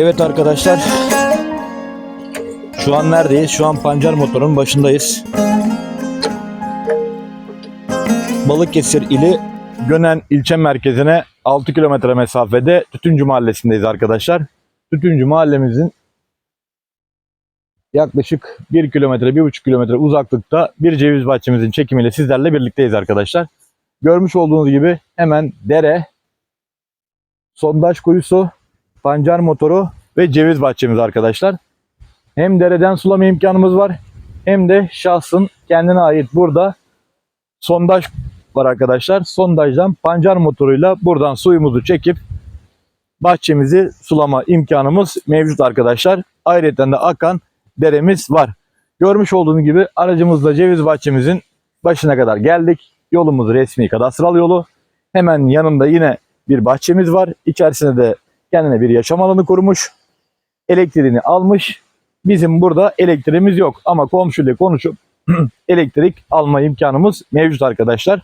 Evet arkadaşlar. Şu an neredeyiz? Şu an pancar motorun başındayız. Balıkesir ili Gönen ilçe merkezine 6 kilometre mesafede Tütüncü Mahallesi'ndeyiz arkadaşlar. Tütüncü Mahallemizin yaklaşık 1 kilometre, 1,5 kilometre uzaklıkta bir ceviz bahçemizin çekimiyle sizlerle birlikteyiz arkadaşlar. Görmüş olduğunuz gibi hemen dere, sondaj kuyusu, pancar motoru ve ceviz bahçemiz arkadaşlar. Hem dereden sulama imkanımız var hem de şahsın kendine ait burada sondaj var arkadaşlar. Sondajdan pancar motoruyla buradan suyumuzu çekip bahçemizi sulama imkanımız mevcut arkadaşlar. Ayrıca de akan deremiz var. Görmüş olduğunuz gibi aracımızla ceviz bahçemizin başına kadar geldik. Yolumuz resmi kadastral yolu. Hemen yanında yine bir bahçemiz var. İçerisinde de kendine bir yaşam alanı kurmuş. Elektriğini almış. Bizim burada elektriğimiz yok ama komşuyla konuşup elektrik alma imkanımız mevcut arkadaşlar.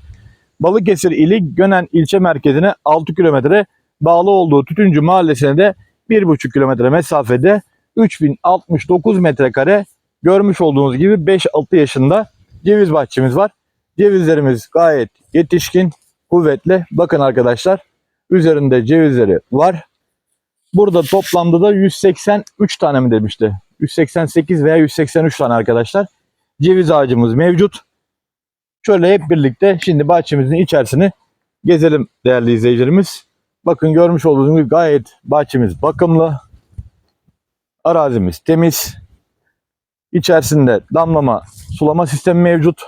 Balıkesir ili Gönen ilçe merkezine 6 kilometre bağlı olduğu Tütüncü mahallesine de 1,5 kilometre mesafede 3069 metrekare görmüş olduğunuz gibi 5-6 yaşında ceviz bahçemiz var. Cevizlerimiz gayet yetişkin, kuvvetli. Bakın arkadaşlar üzerinde cevizleri var. Burada toplamda da 183 tane mi demişti? 188 veya 183 tane arkadaşlar. Ceviz ağacımız mevcut. Şöyle hep birlikte şimdi bahçemizin içerisini gezelim değerli izleyicilerimiz. Bakın görmüş olduğunuz gibi gayet bahçemiz bakımlı. Arazimiz temiz. İçerisinde damlama sulama sistemi mevcut.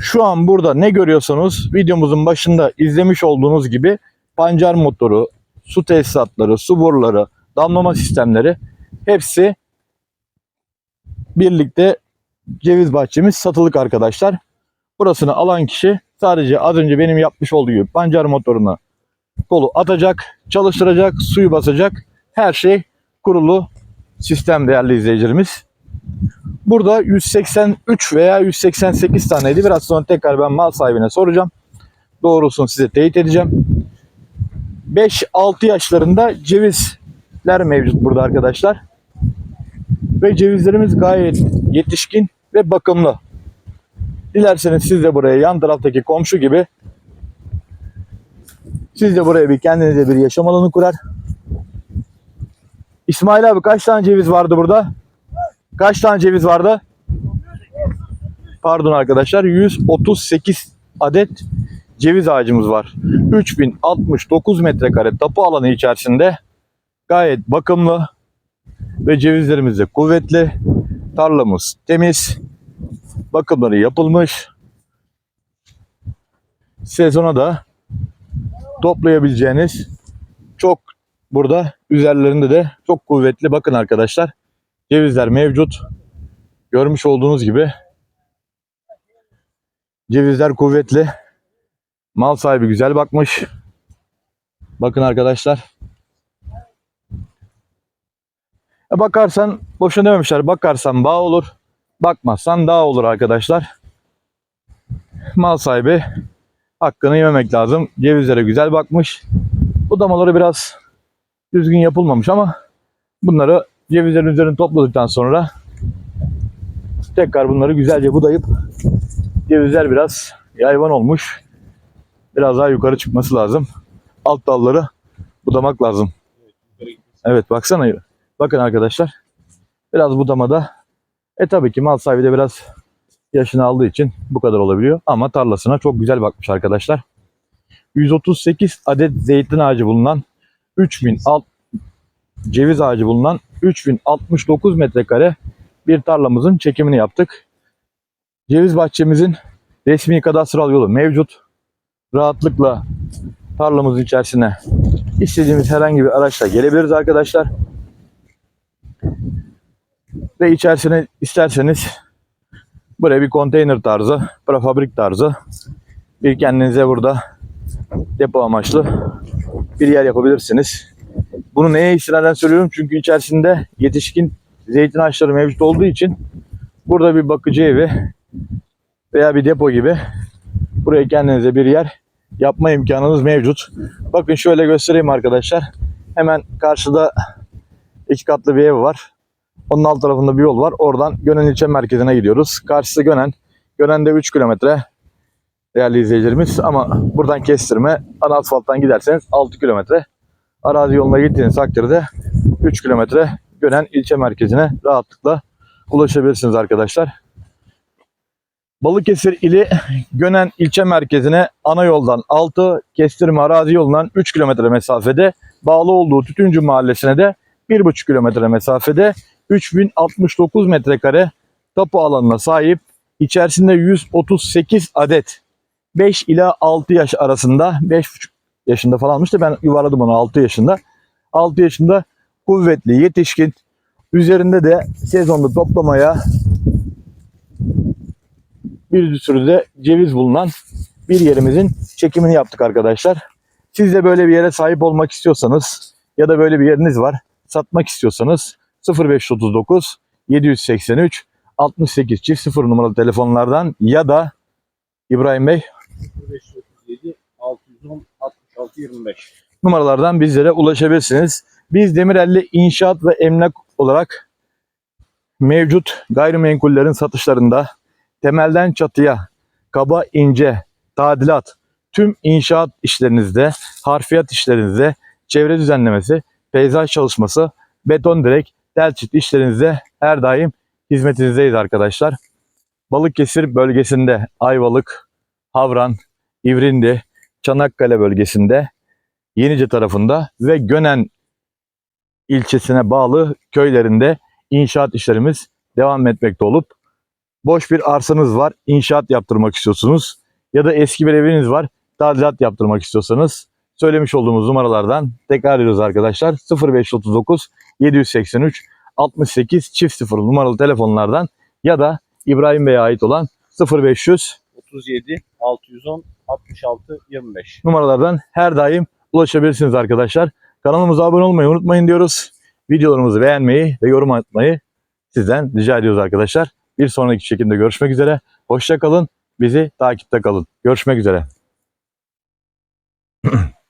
Şu an burada ne görüyorsanız videomuzun başında izlemiş olduğunuz gibi pancar motoru, su tesisatları, su boruları, damlama sistemleri hepsi birlikte ceviz bahçemiz satılık arkadaşlar. Burasını alan kişi sadece az önce benim yapmış olduğu gibi pancar motoruna kolu atacak, çalıştıracak, suyu basacak. Her şey kurulu sistem değerli izleyicilerimiz. Burada 183 veya 188 taneydi. Biraz sonra tekrar ben mal sahibine soracağım. Doğrusunu size teyit edeceğim. 5-6 yaşlarında cevizler mevcut burada arkadaşlar. Ve cevizlerimiz gayet yetişkin ve bakımlı. Dilerseniz siz de buraya yan taraftaki komşu gibi siz de buraya bir kendinize bir yaşam alanı kurar. İsmail abi kaç tane ceviz vardı burada? Kaç tane ceviz vardı? Pardon arkadaşlar 138 adet ceviz ağacımız var. 3069 metrekare tapu alanı içerisinde gayet bakımlı ve cevizlerimiz de kuvvetli. Tarlamız temiz. Bakımları yapılmış. Sezona da toplayabileceğiniz çok burada üzerlerinde de çok kuvvetli bakın arkadaşlar. Cevizler mevcut. Görmüş olduğunuz gibi cevizler kuvvetli. Mal sahibi güzel bakmış. Bakın arkadaşlar. E bakarsan boşuna dememişler. Bakarsan bağ olur. Bakmazsan dağ olur arkadaşlar. Mal sahibi hakkını yememek lazım. Cevizlere güzel bakmış. Budamaları biraz düzgün yapılmamış ama bunları cevizlerin üzerine topladıktan sonra tekrar bunları güzelce budayıp cevizler biraz yayvan olmuş. Biraz daha yukarı çıkması lazım. Alt dalları budamak lazım. Evet baksana. Bakın arkadaşlar. Biraz budamada. E tabii ki mal sahibi de biraz yaşını aldığı için bu kadar olabiliyor. Ama tarlasına çok güzel bakmış arkadaşlar. 138 adet zeytin ağacı bulunan 3000 alt ceviz ağacı bulunan 3069 metrekare bir tarlamızın çekimini yaptık. Ceviz bahçemizin resmi kadastral yolu mevcut. Rahatlıkla tarlamızın içerisine istediğimiz herhangi bir araçla gelebiliriz arkadaşlar. Ve içerisine isterseniz buraya bir konteyner tarzı, prefabrik tarzı bir kendinize burada depo amaçlı bir yer yapabilirsiniz. Bunu neye istinaden söylüyorum? Çünkü içerisinde yetişkin zeytin ağaçları mevcut olduğu için burada bir bakıcı evi veya bir depo gibi buraya kendinize bir yer yapma imkanınız mevcut. Bakın şöyle göstereyim arkadaşlar. Hemen karşıda iki katlı bir ev var. Onun alt tarafında bir yol var. Oradan Gönen ilçe merkezine gidiyoruz. Karşısı Gönen. Gönen'de 3 kilometre değerli izleyicilerimiz. Ama buradan kestirme ana asfalttan giderseniz 6 kilometre. Arazi yoluna gittiğiniz takdirde 3 kilometre Gönen ilçe merkezine rahatlıkla ulaşabilirsiniz arkadaşlar. Balıkesir ili Gönen ilçe merkezine ana yoldan 6, kestirme arazi yolundan 3 kilometre mesafede, bağlı olduğu Tütüncü mahallesine de 1,5 kilometre mesafede 3069 metrekare tapu alanına sahip, içerisinde 138 adet 5 ila 6 yaş arasında, 5,5 yaşında falanmış da ben yuvarladım onu 6 yaşında. 6 yaşında kuvvetli, yetişkin, üzerinde de sezonda toplamaya bir sürü de ceviz bulunan bir yerimizin çekimini yaptık arkadaşlar. Siz de böyle bir yere sahip olmak istiyorsanız ya da böyle bir yeriniz var satmak istiyorsanız 0539 783 68 çift 0 numaralı telefonlardan ya da İbrahim Bey 537 610 66 25. numaralardan bizlere ulaşabilirsiniz. Biz Demirelli İnşaat ve Emlak olarak mevcut gayrimenkullerin satışlarında temelden çatıya, kaba ince, tadilat, tüm inşaat işlerinizde, harfiyat işlerinizde, çevre düzenlemesi, peyzaj çalışması, beton direk, telçit işlerinizde her daim hizmetinizdeyiz arkadaşlar. Balıkesir bölgesinde Ayvalık, Havran, İvrindi, Çanakkale bölgesinde Yenice tarafında ve Gönen ilçesine bağlı köylerinde inşaat işlerimiz devam etmekte olup boş bir arsanız var, inşaat yaptırmak istiyorsunuz ya da eski bir eviniz var, tadilat yaptırmak istiyorsanız söylemiş olduğumuz numaralardan tekrar ediyoruz arkadaşlar. 0539 783 68 çift 0 numaralı telefonlardan ya da İbrahim Bey'e ait olan 0500 37 610 66 25. numaralardan her daim ulaşabilirsiniz arkadaşlar. Kanalımıza abone olmayı unutmayın diyoruz. Videolarımızı beğenmeyi ve yorum atmayı sizden rica ediyoruz arkadaşlar. Bir sonraki çekimde görüşmek üzere. Hoşça kalın. Bizi takipte kalın. Görüşmek üzere.